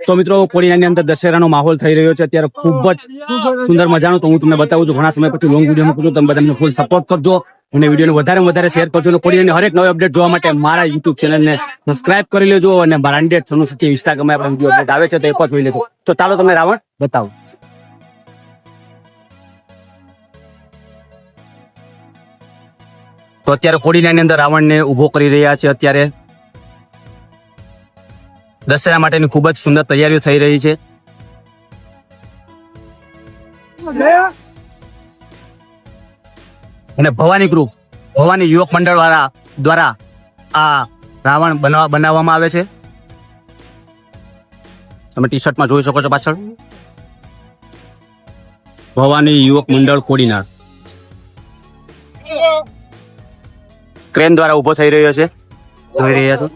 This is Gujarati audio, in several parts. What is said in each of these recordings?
તો મિત્રો કોડીનાની અંદર દશેરાનો માહોલ થઈ રહ્યો છે. અત્યારે ખૂબ જ સુંદર મજાનો તો હું તમને બતાવું છું. ઘણા સમય પછી લોંગ વીડિયો મૂકું તમે બધા ફૂલ સપોર્ટ કરજો અને વિડીયોને વધારે વધારે શેર કરજો અને કોડીનાની હરેક નવી અપડેટ જોવા માટે મારા યુટ્યુબ ચેનલને સબસ્ક્રાઇબ કરી લેજો અને બ્રાન્ડેડ સોનું સચ્ચી ઇન્સ્ટાગ્રામ આપણે વીડિયો અપડેટ આવે છે, તો એ પણ જોઈ લેજો. તો ચાલો તમને રાવણ બતાવું. તો અત્યારે કોડીનાની અંદર રાવણને ઊભો કરી રહ્યા છે અત્યારે. દશેરા માટેની ખૂબ જ સુંદર તૈયારીઓ થઈ રહી છે. અને ભવાની ગ્રુપ, ભવાની યુવક મંડળ વાળા દ્વારા આ રાવણ બનાવવા બનાવવામાં આવે છે. તમે ટી શર્ટમાં જોઈ શકો છો પાછળ. ભવાની યુવક મંડળ કોડીનાર. ક્રેન દ્વારા ઊભો થઈ રહ્યો છે. જોઈ રહ્યા છો?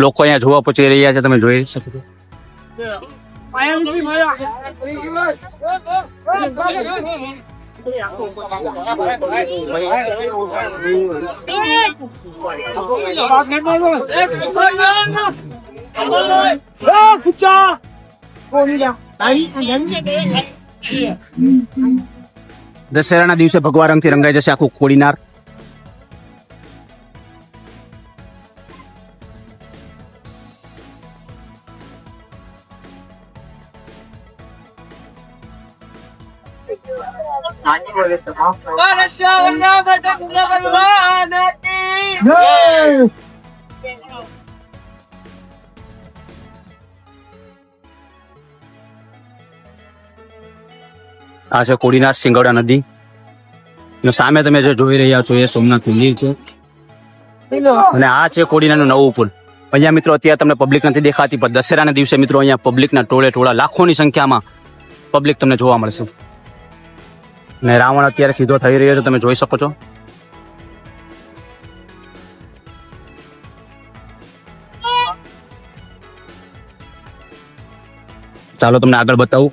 લોકો અહીંયા જોવા પહોંચી રહ્યા છે તમે જોઈ શકો છો. દશેરાના દિવસે ભગવા રંગથી રંગાઈ જશે આખું કોડીનાર આ છે કોડીનાર સિંગવડા નદી. સામે તમે જે જોઈ રહ્યા છો એ સોમનાથ મંદિર છે. અને આ છે કોડીનારનું નવું પુલ. અહીંયા મિત્રો અત્યારે તમને પબ્લિક નથી દેખાતી, પણ દશેરાના દિવસે મિત્રો અહીંયા પબ્લિકના ટોળે ટોળા લાખોની સંખ્યામાં પબ્લિક તમને જોવા મળશે. અને રાવણ અત્યારે સીધો થઈ રહ્યો છે, તમે જોઈ શકો છો. ચાલો તમને આગળ બતાવું.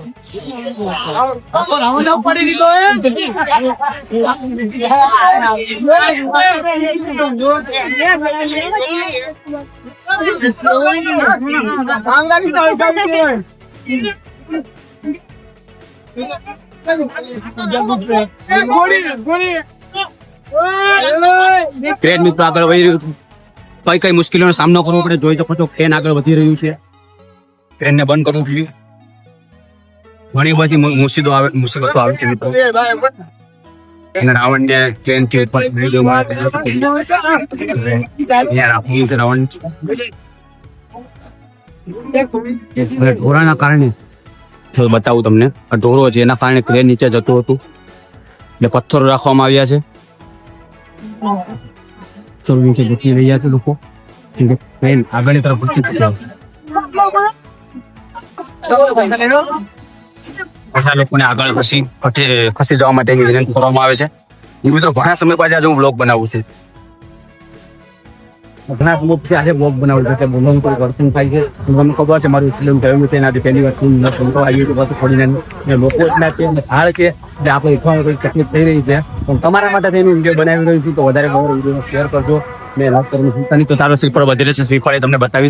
પડી દીધો ટ્રેન મિત્રો આગળ વધી રહ્યું કઈ કઈ મુશ્કેલીઓનો સામનો કરવો પડે, જોઈ શકો છો ટ્રેન આગળ વધી રહ્યું છે. ટ્રેનને બંધ કરવું જોઈએ. ઘણી બધી મુસીબતો આવે મુસીબતો આવે છે રાવણને રાવણ. ઢોરાના કારણે બતાવું તમને. આ ઢોરો છે એના કારણે ક્રેન નીચે જતું હતું. એટલે પથ્થરો રાખવામાં આવ્યા છે. પથ્થરો નીચે જતી રહ્યા છે લોકો. આગળની તરફ બધા લોકોને આગળ ખસી ખસી- જવા માટે વિનંતી કરવામાં આવે છે. એ મિત્રો ઘણા સમય પછી આજે હું બ્લોગ બનાવું છું. આપણે કોઈ તકલીફ થઈ રહી છે. તમારા માટે થઈને વીડિયો બનાવી રહ્યો છું, તો વધારે શેર કરજો. શ્રીફળ વધી છે. શ્રીફળ તમને બતાવી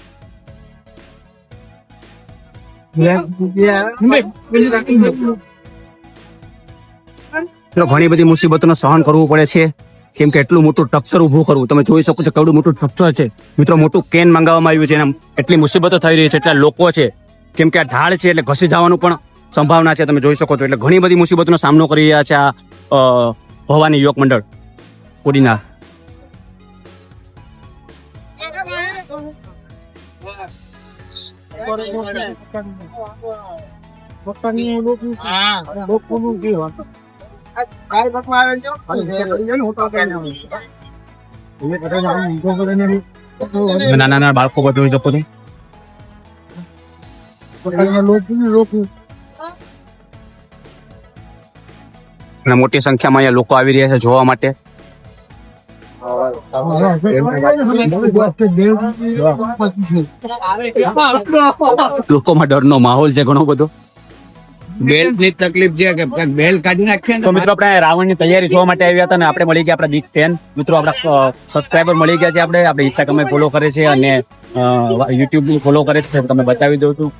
ઘણી બધી મુસીબતોનો સહન કરવું પડે છે. કેમ કે એટલું મોટું સ્ટ્રક્ચર ઊભું કરવું. તમે જોઈ શકો છો કેવડું મોટું સ્ટ્રક્ચર છે. મિત્રો મોટું કેન મંગાવવામાં આવ્યું છે એમ એટલી મુસીબતો થઈ રહી છે એટલા લોકો છે. કેમ કે આ ઢાળ છે એટલે ઘસી જવાનું પણ સંભાવના છે તમે જોઈ શકો છો. એટલે ઘણી બધી મુસીબતોનો સામનો કરી રહ્યા છે આ ભવાની યોગ મંડળ. કોડીના નાના નાના બાળકો બધું છો અને મોટી સંખ્યામાં અહીંયા લોકો આવી રહ્યા છે જોવા માટે. લોકોમાં ડરનો માહોલ છે ઘણો બધો. બેલની તકલીફ છે કે બેલ કાઢી નાખીએ ને તો મિત્રો આપણે રાવણની તૈયારી જોવા માટે આવ્યા હતા અને આપણે મળી ગયા આપણા બિગ ફેન મિત્રો આપણા સબસ્ક્રાઈબર મળી ગયા છે આપણે. આપણે ઇન્સ્ટાગ્રામ ફોલો કરે છે અને યુટ્યુબ ફોલો કરે છે. તમે બતાવી દઉં છું.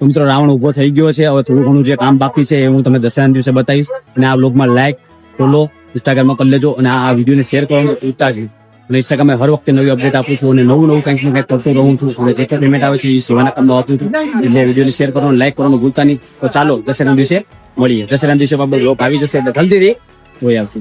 તો મિત્રો, રાવણ ઊભો થઈ ગયો છે. હવે થોડું ઘણું જે કામ બાકી છે એ હું તમને દસરાના દિવસે બતાવીશ. અને આ બ્લોગમાં લાઈક ફોલો ઇન્સ્ટાગ્રામમાં કરી લેજો. અને આ વિડીયોને શેર કરવાનું જ નહીં. અને ઇન્સ્ટાગ્રામે હર વખતે નવી અપડેટ આપું છું અને નવું નવું કંઈક ને કંઈક કરતો રહું છું. અને જે પેમેન્ટ આવે છે એ સેવાના કામમાં આપું છું. એટલે વિડીયોને શેર કરવાનું લાઈક કરવાનું ભૂલતા નહીં. તો ચાલો દસરાના દિવસે મળીએ. દસરાના દિવસે આપણે બ્લોગ આવી જશે. એટલે જલ્દીથી હોય આવશે.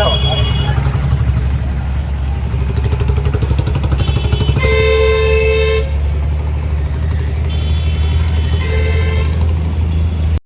Perfecto.